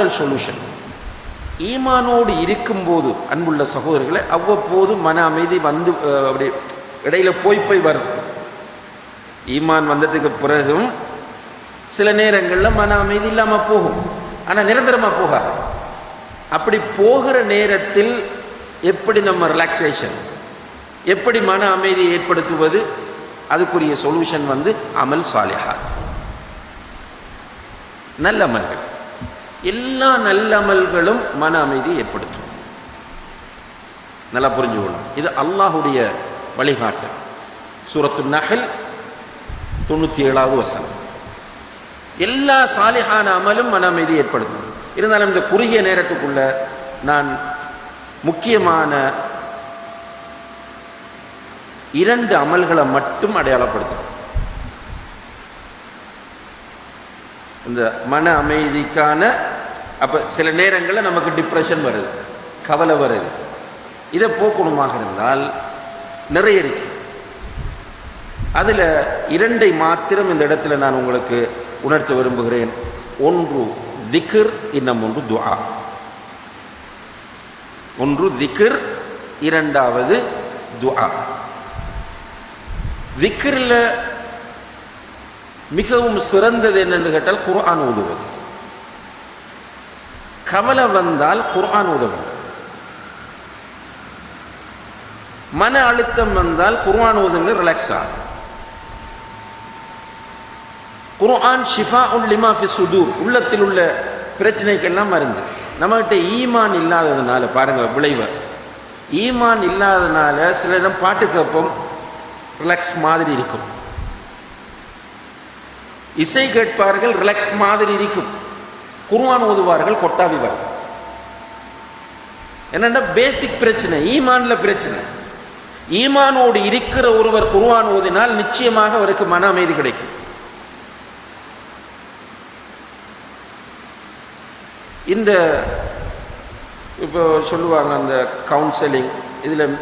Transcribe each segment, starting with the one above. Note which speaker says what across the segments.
Speaker 1: Solution ஈமானோடு இருக்கும்போது அன்புள்ள சகோதரர்களை அவ்வப்போது மன அமைதி வந்து அப்படி இடையில போய் போய் வரும். ஈமான் வந்ததுக்கு பிறகும் சில நேரங்களில் மன அமைதி இல்லாமல் போகும். ஆனால் நிரந்தரமாக போகாது. அப்படி போகிற நேரத்தில் எப்படி நம்ம ரிலாக்ஸேஷன் எப்படி மன அமைதி ஏற்படுத்துவது அதுக்குரிய சொல்யூஷன் வந்து அமல் சாலிஹாத். நல்லமல்கள் எல்லா நல்லமல்களும் மன அமைதி ஏற்படுத்தும். நல்லா புரிஞ்சுக்கணும். இது அல்லாஹுடைய வழிகாட்டு சூரத்து நகல் தொண்ணூற்றி ஏழாவது வசனம். எல்லா சாலிஹான அமலும் மன அமைதி ஏற்படுத்தும். இருந்தாலும் இந்த குறுகிய நேரத்துக்குள்ள நான் முக்கியமான இரண்டு அமல்களை மட்டும் அடையாளப்படுத்தும். இந்த மன அமைதிக்கான அப்போ சில நேரங்களில் நமக்கு டிப்ரெஷன் வருது கவலை வருது. இதை போக்கணுமாக இருந்தால் நிறைய இருக்கு. அதில் இரண்டை மாத்திரம் இந்த இடத்துல நான் உங்களுக்கு உணர்த்த விரும்புகிறேன். ஒன்று திக்ர் இன்னும் ஒன்று துஆ. ஒன்று திக்ர் இரண்டாவது துஆ. திக்ரில் மிகவும் சிறந்தது என்னென்று கேட்டால் குரான் ஓதுவது. கவலை வந்தால் குர்ஆன் உதவும். மன அழுத்தம் வந்தால் குர்ஆன் ஓதுங்க ரிலாக்ஸ் ஆகும். குர்ஆன் ஷிஃபா உல் லிமா ஃபி சுதூர் உள்ளத்தில் உள்ள பிரச்சனைக்கெல்லாம் மருந்து. நம்மகிட்ட ஈமான் இல்லாததுனால பாருங்க விளைவு. ஈமான் இல்லாததுனால சில நேரம் பாட்டு கேட்போம் ரிலாக்ஸ் மாதிரி இருக்கும். இசை கேட்பார்கள் ரிலாக்ஸ் மாதிரி இருக்கும். குர்வான் ஓதுவார்கள் கொட்டாவி என்னென்னா பேசிக் பிரச்சனை ஈமான்ல பிரச்சனை. ஈமானோடு இருக்கிற ஒருவர் குருவான் ஓதினால் நிச்சயமாக அவருக்கு மன அமைதி கிடைக்கும். இந்த இப்போ சொல்லுவாங்க அந்த கவுன்சிலிங் இதில்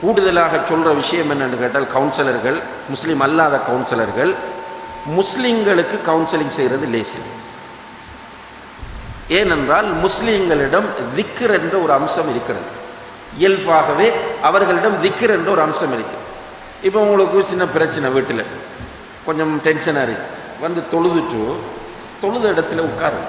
Speaker 1: கூடுதலாக சொல்கிற விஷயம் என்னென்னு கேட்டால் கவுன்சிலர்கள் முஸ்லீம் அல்லாத கவுன்சிலர்கள் முஸ்லிம்களுக்கு கவுன்சிலிங் செய்கிறது லேசி ஏனென்றால் முஸ்லீம்களிடம் திக்ர் என்ற ஒரு அம்சம் இருக்கிறது. இயல்பாகவே அவர்களிடம் திக்ர் என்ற ஒரு அம்சம் இருக்கு. இப்போ உங்களுக்கு சின்ன பிரச்சனை வீட்டில். கொஞ்சம் டென்ஷனாக இருக்கு வந்து தொழுதுட்டு தொழுத இடத்துல உட்காரு.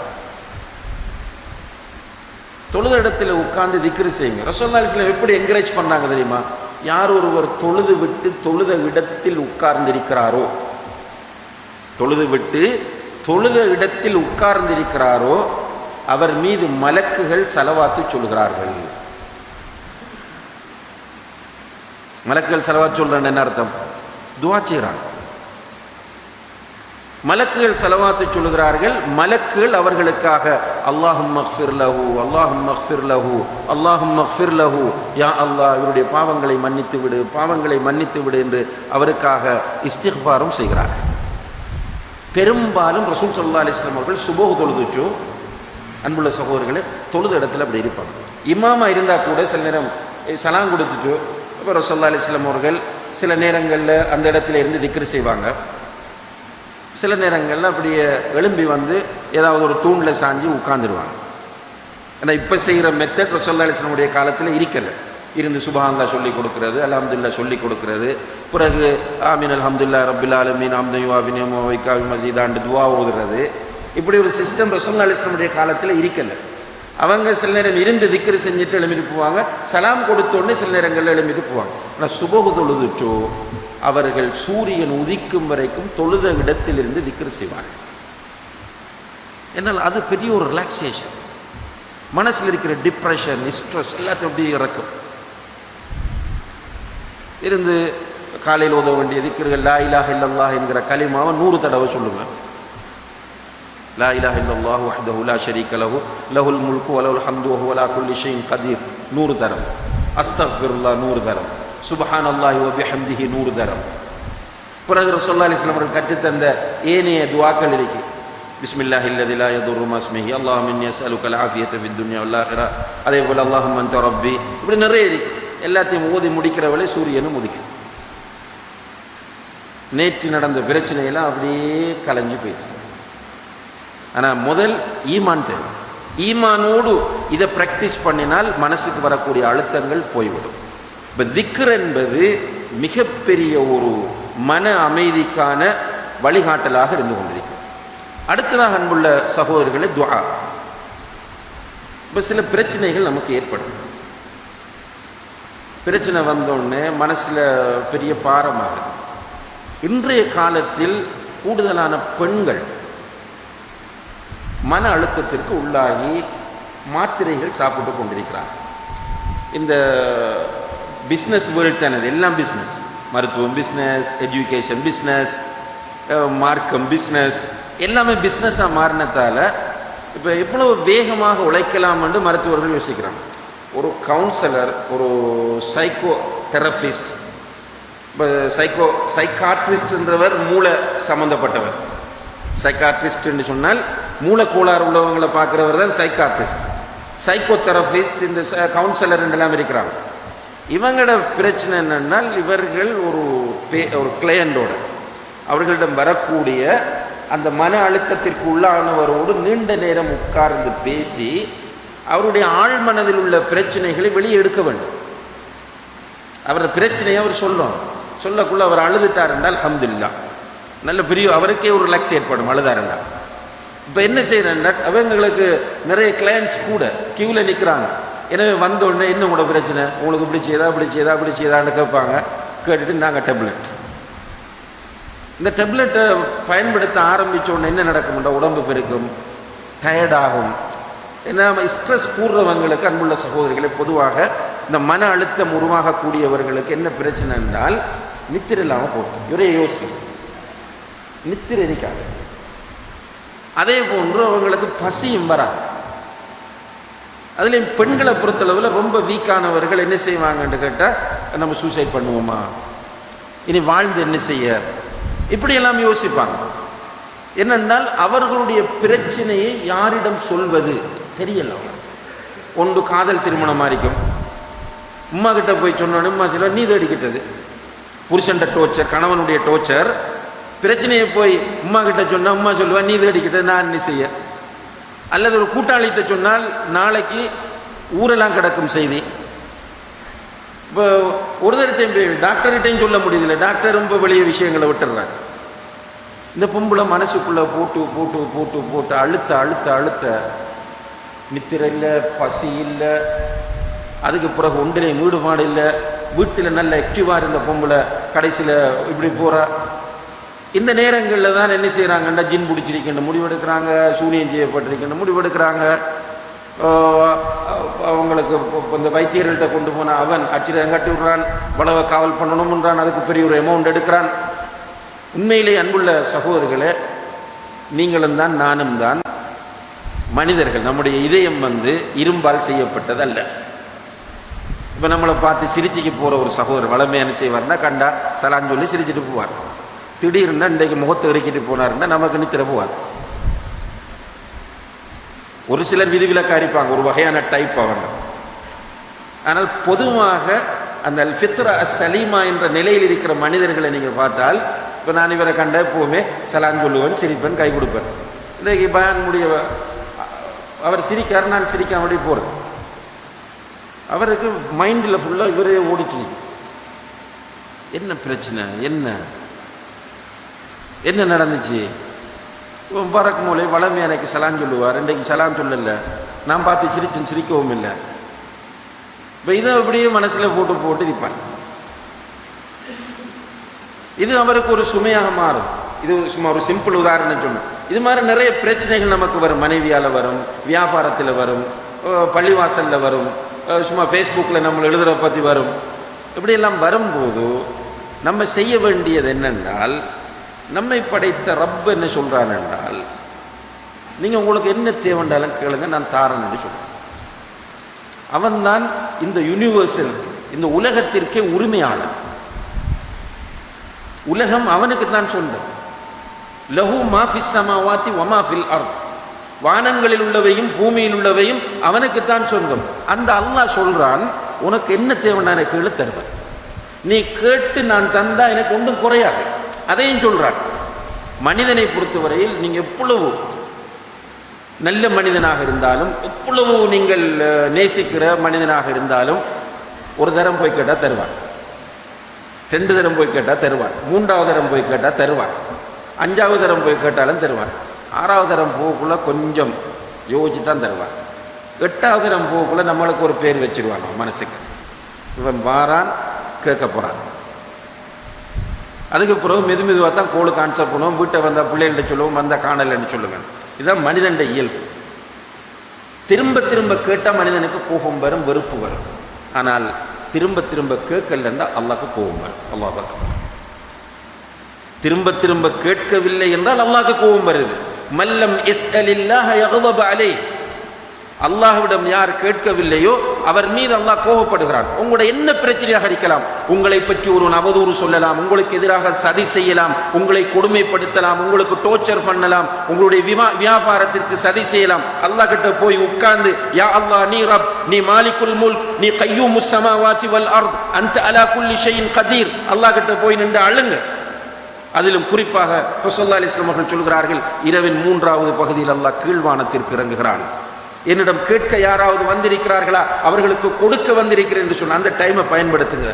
Speaker 1: தொழுத இடத்துல உட்கார்ந்து திக்ரு செய்யுங்க. ரசோல்லா அலிஸ்லாம் எப்படி என்கரேஜ் பண்ணாங்க தெரியுமா? யார் ஒருவர் தொழுது விட்டு தொழுத இடத்தில் உட்கார்ந்திருக்கிறாரோ தொழுது விட்டு தொழுத இடத்தில் உட்கார்ந்திருக்கிறாரோ அவர் மீது மலக்குகள் செலவாத்து சொல்கிறார்கள். மலக்குகள் செலவாத்து சொல்றாங்க என்ன அர்த்தம்? துவா செய்கிறான். மலக்குகள் செலவாத்து சொல்லுகிறார்கள் மலக்குகள் அவர்களுக்காக அல்லாஹும் மக்ஃபிர் லஹு அல்லாஹும் மக்ஃபிர் லஹு அல்லாஹும் மக்ஃபிர் லஹு யா அல்லாஹ் இவருடைய பாவங்களை மன்னித்து விடு பாவங்களை மன்னித்து விடு என்று அவருக்காக இஸ்திக்பாரும் செய்கிறார்கள். பெரும்பாலும் ரசூல் சல்லா அலிஸ்லாம் அவர்கள் சுபோக தொழுதுச்சோ அன்புள்ள சகோதரர்களே தொழுது இடத்துல அப்படி இருப்பாங்க. இமாமா இருந்தால் கூட சில நேரம் சலாம் கொடுத்துட்டு இப்போ ரசோல்லா அலிஸ்லாம் அவர்கள் சில நேரங்களில் அந்த இடத்துல இருந்து திக்ரு செய்வாங்க. சில நேரங்களில் அப்படியே எழும்பி வந்து ஏதாவது ஒரு தூணில் சாஞ்சி உட்காந்துருவாங்க ஏன்னா இப்போ செய்கிற மெத்தட் ரசோல்லா அலிஸ்லமுடைய காலத்தில் இருக்கலை. இருந்து சுபஹாந்தா சொல்லி கொடுக்கறது அலமதுல்லா சொல்லி கொடுக்கறது. பிறகு ஆமீன் அலமதுல்லா ரபுல்லா அலமீன் அம்தயூ அபினியமோ வைக்காவி மசீதாண்டு துவா ஓதுறது. இப்படி ஒரு சிஸ்டம் ரசோல்லா அலிஸ்லமுடைய காலத்தில் இருக்கலை. அவங்க சில நேரம் இருந்து திக்ரு செஞ்சுட்டு எழுமிட்டு போவாங்க சலாம் கொடுத்தோடனே சில நேரங்களில் எழுமிட்டு போவாங்க. ஆனால் சுபகு தொழுதுட்டோ அவர்கள் சூரியன் உதிக்கும் வரைக்கும் தொழுத இடத்திலிருந்து திக்ரு செய்வார்கள். என்னால் அது பெரிய ஒரு ரிலாக்ஸேஷன் மனசில் இருக்கிற டிப்ரெஷன் ஸ்ட்ரெஸ் எல்லாத்தையும் அப்படியே இறக்கும். இருந்து காலையில் உதவ வேண்டிய திக்ருகள் லா இலாஹ இல்லல்லாஹ் என்கிற கலிமாவை நூறு தடவை சொல்லுங்க லா الله وحده لا شريك له. லஹு الملك وله الحمد وهو على كل شيء قدير. கதீர் درم தரம் الله نور درم சுபஹான் அல்லாஹி வபிஹம்திஹி நூறு தரம் பிறகு ரசோல்லா அலிஸ்லாம் அவர்கள் கற்றுத்தந்த ஏனைய துவாக்கள் இருக்கு. பிஸ்மில்லாஹ் இல்லதி லா யதுர்ரு மஸ்மிஹி அல்லாஹ் மின் யஸ்அலுக ஆஃபியத ஃபித் துன்யா வல் அதே போல அல்லாஹும் மன் ரப்பி. இப்படி நிறைய இருக்கு. எல்லாத்தையும் ஓதி முடிக்கிறவளே சூரியனும் உதிக்கும். நேற்று நடந்த பிரச்சனையெல்லாம் அப்படியே கலைஞ்சு போயிட்டு ஆனால் முதல் ஈமான் தேவை. ஈமானோடு இதை ப்ராக்டிஸ் பண்ணினால் மனசுக்கு வரக்கூடிய அழுத்தங்கள் போய்விடும். இப்போ திக்ர் என்பது மிகப்பெரிய ஒரு மன அமைதிக்கான வழிகாட்டலாக இருந்து கொண்டிருக்கும் அடுத்ததாக அன்புள்ள சகோதரர்களை துவா இப்போ சில பிரச்சனைகள் நமக்கு ஏற்படும். பிரச்சனை வந்தோடனே மனசில் பெரிய பாரமாக இன்றைய காலத்தில் கூடுதலான பெண்கள் மன அழுத்தத்திற்கு உள்ளாகி மாத்திரைகள் சாப்பிட்டு கொண்டிருக்கிறார். இந்த பிஸ்னஸ் வேர்ல்ட் தானது எல்லாம் பிஸ்னஸ் மருத்துவம் பிஸ்னஸ் எஜுகேஷன் பிஸ்னஸ் மார்க்கம் பிஸ்னஸ் எல்லாமே பிஸ்னஸாக மாறினத்தால் இப்போ எவ்வளவு வேகமாக உழைக்கலாம் என்று மருத்துவர்கள் யோசிக்கிறாங்க. ஒரு கவுன்சிலர் ஒரு சைக்கோ தெரபிஸ்ட் இப்போ சைக்கோ சைக்காட்ரிஸ்ட்ன்றவர் மூளை சம்மந்தப்பட்டவர் சைக்காட்ரிஸ்ட்னு சொன்னால் மூலக்கோளாறு உள்ளவங்களை பார்க்குறவர் தான் சைக்காட்ரிஸ்ட் சைக்கோ தெரபிஸ்ட் இந்த கவுன்சிலர் எல்லாம் இருக்கிறாங்க. இவங்களோட பிரச்சனை என்னென்னால் இவர்கள் ஒரு பே ஒரு கிளையண்டோட அவர்களிடம் வரக்கூடிய அந்த மன அழுத்தத்திற்கு உள்ளானவரோடு நீண்ட நேரம் உட்கார்ந்து பேசி அவருடைய ஆழ்மனதில் உள்ள பிரச்சனைகளை வெளியே எடுக்க வேண்டும். அவரது பிரச்சனையை அவர் சொல்லணும் சொல்லக்குள்ள அவர் அழுதுட்டார் என்றால் ஹம்துல்லா நல்ல பெரிய அவருக்கே ஒரு ரிலாக்ஸ் ஏற்படும் அழுதார் என்றால். இப்போ என்ன செய்யறேன்னா அவங்களுக்கு நிறைய கிளையண்ட்ஸ் கூட கியூவில் நிற்கிறாங்க எனவே வந்த உடனே என்ன உங்களோட பிரச்சனை? உங்களுக்கு இப்படி செய்தா இப்படி செய்தா இப்படி செய்தான்னு கேட்பாங்க. கேட்டுட்டு நாங்கள் டெப்லெட் இந்த டெப்லெட்டை பயன்படுத்த ஆரம்பித்த உடனே என்ன நடக்கும்ன்ற உடம்பு பெருக்கும் டயர்டாகும் ஏன்னா ஸ்ட்ரெஸ் கூடுறவங்களுக்கு அன்புள்ள சகோதரிகளை பொதுவாக இந்த மன அழுத்தம் உருவாகக்கூடியவர்களுக்கு என்ன பிரச்சனை என்றால் நித்திர இல்லாமல் போகும். இவரே யோசி நித்திர இருக்காது. அதே போன்று அவங்களுக்கு பசியும் வராது. அதுலேயும் பெண்களை பொறுத்தளவில் ரொம்ப வீக்கானவர்கள் என்ன செய்வாங்கன்னு கேட்டால் நம்ம சூசைட் பண்ணுவோமா? இனி வாழ்ந்து என்ன செய்ய? இப்படியெல்லாம் யோசிப்பாங்க. என்னென்றால் அவர்களுடைய பிரச்சனையை யாரிடம் சொல்வது? தெரியல ஒன்று காதல் திருமணம் இருக்கும். உம்மா கிட்ட போய் சொன்னோன்னு உம்மா சொல்ல நீ தேடிக்கிட்டது புருஷன்ட டோர்ச்சர் கணவனுடைய டோர்ச்சர் பிரச்சனையை போய் உம்மா கிட்ட சொன்னால் உமா சொல்லுவா நீ தேடிக்கிட்டது நான் என்ன செய்ய? அல்லது ஒரு கூட்டாளிகிட்ட சொன்னால் நாளைக்கு ஊரெல்லாம் கிடக்கும் செய்தி. இப்போ ஒருத்தர்கிட்டையும் போய் டாக்டர்கிட்டையும் சொல்ல முடியுதில்ல டாக்டர் ரொம்ப வெளியே விஷயங்களை விட்டுடுறாரு இந்த பொம்பளை மனசுக்குள்ளே போட்டு போட்டு போட்டு போட்டு அழுத்த அழுத்த அழுத்த. நித்திர இல்லை பசி இல்லை. அதுக்கு பிறகு ஒன்றிலையும் ஈடுபாடு இல்லை. வீட்டில் நல்ல ஆக்டிவாக இருந்த பொம்பளை கடைசியில் இப்படி போகிறா இந்த நேரங்களில் தான் என்ன செய்கிறாங்கன்னா ஜின் பிடிச்சிருக்கின்ற முடிவெடுக்கிறாங்க சூனியம் செய்யப்பட்டிருக்கின்ற முடிவெடுக்கிறாங்க. அவங்களுக்கு இப்போ- இந்த வைத்தியர்கள்ட்ட கொண்டு போன அவன் அச்சிரம் கட்டி விடுறான் வளவை காவல் பண்ணணும்ன்றான் அதுக்கு பெரிய ஒரு அமௌண்ட் எடுக்கிறான். உண்மையிலே அன்புள்ள சகோதரர்களே நீங்களும் தான் நானும் தான் மனிதர்கள். நம்முடைய இதயம் வந்து இரும்பால் செய்யப்பட்டது அல்ல இப்போ நம்மளை பார்த்து சிரிச்சிக்கு போகிற ஒரு சகோதரர் வளமையான செய்வார்னா கண்டா சலான் சொல்லி சிரிச்சிட்டு போவார். திடீர்னு இன்றைக்கு முகத்தை இறக்கிட்டு போனாருன்னா நமக்கு நித்திர போவார் ஒரு சிலர் விதிவிலக்கா இருப்பாங்க ஒரு வகையான டைப் அவங்க. ஆனால் பொதுவாக அந்த ஃபித்ரா சலீமா என்ற நிலையில் இருக்கிற மனிதர்களை நீங்கள் பார்த்தால் இப்போ நான் இவரை கண்ட எப்போவுமே சலான் சொல்லுவேன் சிரிப்பேன் கை கொடுப்பேன். இன்றைக்கு பயான் முடிய அவர் சிரிக்கார் நான் சிரிக்க அப்படி போகிறேன் அவருக்கு மைண்டில் ஃபுல்லாக இவரே ஓடிச்சு என்ன பிரச்சனை என்ன? என்ன நடந்துச்சு? பறக்கும் மூலை வளமை எனக்கு சலாம் சொல்லுவார். இன்றைக்கு சலான் சொல்லலை. நான் பார்த்து சிரிச்சும் சிரிக்கவும் இல்லை. இப்போ இதை அப்படியே மனசில் போட்டு போட்டு இருப்பார் இது அவருக்கு ஒரு சுமையாக மாறும். இது சும்மா ஒரு சிம்பிள் உதாரணம் சொன்னேன். இது மாதிரி நிறைய பிரச்சனைகள் நமக்கு வரும். மனைவியால் வரும் வியாபாரத்தில் வரும் பள்ளிவாசலில் வரும் சும்மா ஃபேஸ்புக்கில் நம்ம எழுதுகிற பற்றி வரும். இப்படியெல்லாம் வரும்போது நம்ம செய்ய வேண்டியது என்னென்றால் நம்மை படைத்த ரப் என்ன சொல்கிறான் என்றால் நீங்கள் உங்களுக்கு என்ன தேவைண்டாலும் கேளுங்க நான் தாரேன்னு சொல்கிறேன் அவன்தான் இந்த யூனிவர்சல் இந்த உலகத்திற்கே உரிமையாளன். உலகம் அவனுக்கு தான் சொந்தம். லஹு மாஃபி சமாவாத்தி ஒமாஃபில் அர்த். வானங்களில் உள்ளவையும் பூமியில் உள்ளவையும் அவனுக்குத்தான் சொந்தம். அந்த அல்லாஹ் சொல்றான் உனக்கு என்ன தேவைண்டான எனக்கு கேளு தருவேன் நீ கேட்டு நான் தந்தா எனக்கு ஒன்றும் குறையாது. அதையும் சொல்கிறார் மனிதனை பொறுத்தவரையில் நீங்கள் எவ்வளவு நல்ல மனிதனாக இருந்தாலும் எவ்வளவு நீங்கள் நேசிக்கிற மனிதனாக இருந்தாலும் ஒரு தரம் போய் கேட்டால் தருவான் ரெண்டு தரம் போய் கேட்டால் தருவான் மூன்றாவது தரம் போய் கேட்டால் தருவான் அஞ்சாவது தரம் போய் கேட்டாலும் தருவான் ஆறாவது தரம் போகக்குள்ள கொஞ்சம் யோசிச்சு தான் தருவான் எட்டாவது தரம் போகக்குள்ள நம்மளுக்கு ஒரு பேர் வச்சிருவாங்க மனசுக்கு. இவன் வாரான் கேட்க போகிறான் அதுக்கு பிறகு மெது மெதுவாக தான் கோளுக்கு ஆன்சர் பண்ணுவோம். வீட்டை வந்தால் பிள்ளைகள்ட்ட சொல்லுவோம் வந்தால் காணலைன்னு சொல்லுங்க இதுதான் மனிதன்ட இயல்பு. திரும்ப திரும்ப கேட்டால் மனிதனுக்கு கோபம் வரும் வெறுப்பு வரும். ஆனால் திரும்ப திரும்ப கேட்கலன்னா அல்லாக்கு கோபம் வரும். அல்லாஹாக்கு திரும்ப திரும்ப கேட்கவில்லை என்றால் அல்லாக்கு கோபம் வருது. மல்லம் எஸ் அலில்லாஹ் அலை அல்லாஹ்விடம் யார் கேட்கவில்லையோ அவர் மீது அல்லாஹ் கோபப்படுகிறான். உங்களோட என்ன பிரச்சனையாக இருக்கலாம்? உங்களை பற்றி ஒரு நவதூறு சொல்லலாம். உங்களுக்கு எதிராக சதி செய்யலாம். உங்களை கொடுமைப்படுத்தலாம். உங்களுக்கு டோர்ச்சர் பண்ணலாம். உங்களுடைய விமா வியாபாரத்திற்கு சதி செய்யலாம். அல்லாஹ் கிட்ட போய் உட்கார்ந்து யா அல்லாஹ் நீ ரப் நீ மாலிகுல் முல்க் நீ கையூமு ஸமாவாதி வல் அர்த் அந்த அலா குல்லி ஷையின் கதீர். அல்லாஹ் கிட்ட போய் நின்று அழுங்க. அதிலும் குறிப்பாக ரசூல்லா அலிஸ்லாம் அவர்கள் சொல்கிறார்கள் இரவின் மூன்றாவது பகுதியில் அல்லாஹ் கீழ்வானத்திற்கு இறங்குகிறான். என்னிடம் கேட்க யாராவது வந்திருக்கிறார்களா? அவர்களுக்கு கொடுக்க வந்திருக்கிறேன் என்று சொன்ன அந்த டைமை பயன்படுத்துங்க.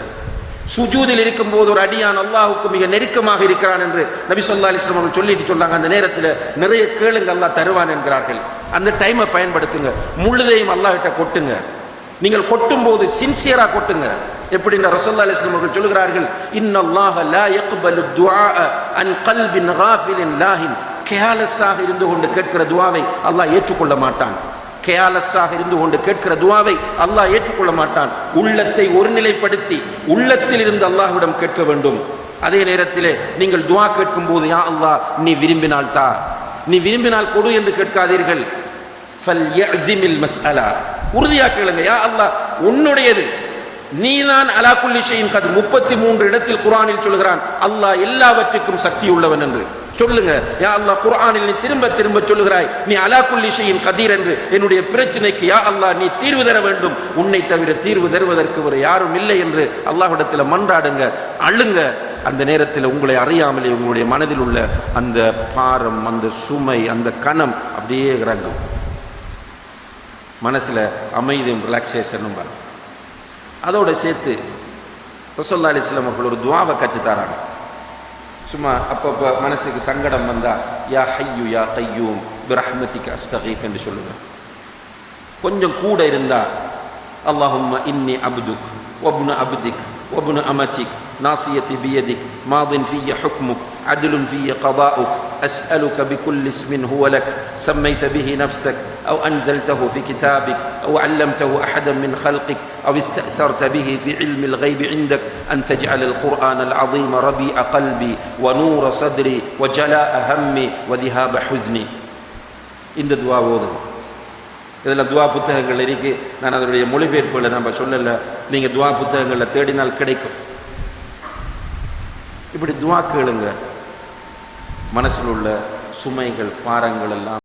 Speaker 1: சுஜூதில் இருக்கும்போது ஒரு அடியான் அல்லாஹுக்கு மிக நெருக்கமாக இருக்கிறான் என்று நபி சொல்லா அலிஸ்லாம் அவர்கள் சொல்லிட்டு சொன்னாங்க. அந்த நேரத்தில் நிறைய கேளுங்க அல்லாஹ் தருவான் என்கிறார்கள். அந்த டைமை பயன்படுத்துங்க. முழுதையும் அல்லாஹிட்ட கொட்டுங்க. நீங்கள் கொட்டும் போது சின்சியராக கொட்டுங்க. எப்படின்னா ரசோல்லா அலிஸ்லாம் அவர்கள் சொல்கிறார்கள் இன்னல்லாஹ லா யக்பலு துஆ அன் கல்பின் காஃபிலின் லாஹின். கேலஸாக இருந்து கொண்டு கேட்கிற துவாவை அல்லாஹ் ஏற்றுக்கொள்ள மாட்டான். கேலஸாக இருந்து கொண்டு கேட்கிற துவாவை அல்லாஹ் ஏற்றுக்கொள்ள மாட்டான். உள்ளத்தை ஒருநிலைப்படுத்தி உள்ளத்தில் இருந்து அல்லாஹ்விடம் கேட்க வேண்டும். அதே நேரத்திலே நீங்கள் துவா கேட்கும் போது யா அல்லாஹ் நீ விரும்பினால் தா. நீ விரும்பினால் கொடு என்று கேட்காதீர்கள். உறுதியாக யா அல்லாஹ் உன்னுடையது. நீதான் அலா குல்லி கதிர். முப்பத்தி மூன்று இடத்தில் குரானில் சொல்கிறான் அல்லாஹ் எல்லாவற்றுக்கும் சக்தி உள்ளவன் என்று. சொல்லுங்க. யா அல்லாஹ் குர்ஆனில் நீ திரும்ப திரும்ப சொல்லுகிறாய் நீ அலா குல்லி கதீர் என்று என்னுடைய பிரச்சனைக்கு யா அல்லாஹ் நீ தீர்வு தர வேண்டும். உன்னை தவிர தீர்வு தருவதற்கு ஒரு யாரும் இல்லை என்று அல்லாஹ்விடத்தில் மன்றாடுங்க. அழுங்க. அந்த நேரத்தில் உங்களை அறியாமலே உங்களுடைய மனதில் உள்ள அந்த பாரம் அந்த சுமை அந்த கணம் அப்படியே இறங்கும். மனசில் அமைதியும் ரிலாக்ஸேஷனும் வரும். அதோட சேர்த்து ரசோல்லா அலிஸ்லாம் அவர்கள் ஒரு துவாவை கற்றுத்தாராங்க சும்மா அப்பப்போ மனசுக்கு சங்கடம் வந்தால் யா ஹையு யா கையூம் பிரஹ்மதிக்கு அஸ்தகீத் என்று சொல்லுங்கள் கொஞ்சம் கூட இருந்தால் அல்லாஹும் இன்னி அப்துக் ஒபுன அப்திக் ஒபுன அமதிக் ناصيتي بيدك ماض في حكمك عدل في قضاؤك أسألك بكل اسم هو لك سميت به نفسك أو أنزلته في كتابك أو علمته أحدا من خلقك أو استأثرت به في علم الغيب عندك أن تجعل القرآن العظيم ربيع قلبي ونور صدري وجلاء همي وذهاب حزني இந்த துவா ஓதுங்க இதில் துவா புத்தகங்கள் இருக்கு நான் அதனுடைய மொழிபெயர்ப்புகளை நம்ம சொல்லலை நீங்கள் துவா புத்தகங்களில் தேடினால் கிடைக்கும் இப்படி துவா கேளுங்க. மனசில் உள்ள சுமைகள் பாரங்கள் எல்லாம்